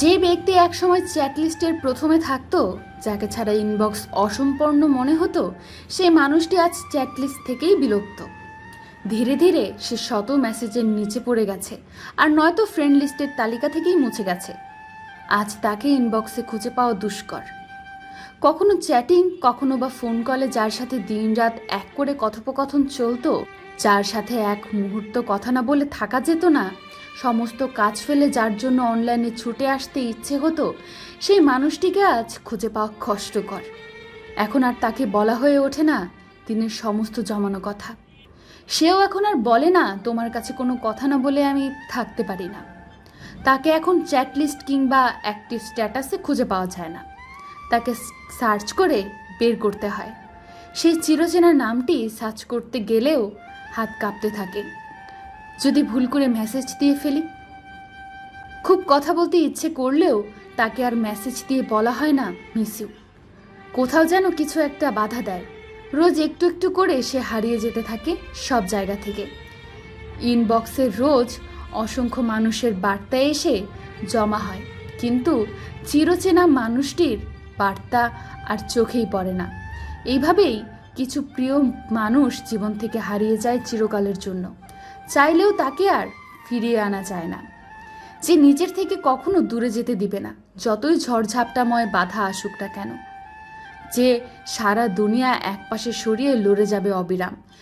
যে ব্যক্তি একসময় চ্যাটলিস্টের প্রথমে থাকতো, যাকে ছাড়া ইনবক্স অসম্পূর্ণ মনে হতো, সেই মানুষটি আজ চ্যাটলিস্ট থেকেই বিলুপ্ত। ধীরে ধীরে সে শত মেসেজের নিচে পড়ে গেছে, আর নয়তো ফ্রেন্ড লিস্টের তালিকা থেকেই মুছে গেছে। আজ তাকে ইনবক্সে খুঁজে পাওয়া দুষ্কর। কখনো চ্যাটিং কখনো বা ফোন কলে যার সাথে দিনরাত এক করে কথোপকথন চলতো, যার সাথে এক মুহূর্ত কথা না বলে থাকা যেত না সমস্ত কাজ ফেলে যার জন্য অনলাইনে ছুটে আসতে ইচ্ছে হতো, সেই মানুষটিকে আজ খুঁজে পাওয়া কষ্টকর। এখন আর তাকে বলা হয়ে ওঠে না দিনের সমস্ত জমানো কথা। সেও এখন আর বলে না, তোমার কাছে কোনো কথা না বলে আমি থাকতে পারি না। তাকে এখন চ্যাটলিস্ট কিংবা অ্যাক্টিভ স্ট্যাটাসে খুঁজে পাওয়া যায় না। তাকে সার্চ করে বের করতে হয়। সেই চিরচেনা নামটি সার্চ করতে গেলেও হাত কাঁপতে থাকে। যদি ভুল করে মেসেজ দিয়ে ফেলি? খুব কথা বলতে ইচ্ছে করলেও তাকে আর মেসেজ দিয়ে বলা হয় না মিস ইউ কোথাও যেন কিছু একটা বাধা দেয়। রোজ একটু একটু করে সে হারিয়ে যেতে থাকে সব জায়গা থেকে। ইনবক্সে রোজ অসংখ্য মানুষের বার্তা এসে জমা হয়, কিন্তু চিরচেনা মানুষটির বার্তা আর চোখেই পড়ে না। এইভাবেই কিছু প্রিয় মানুষ জীবন থেকে হারিয়ে যায় চিরকালের জন্য। চাইলেও তাকে আর ফিরিয়ে আনা যায় না। যে নিজের থেকে কখনো দূরে যেতে দিবে না, যতই ঝড়ঝাপটাময় বাধা আসুকটা কেন। যে সারা দুনিয়া একপাশে সরিয়ে লড়ে যাবে অবিরাম।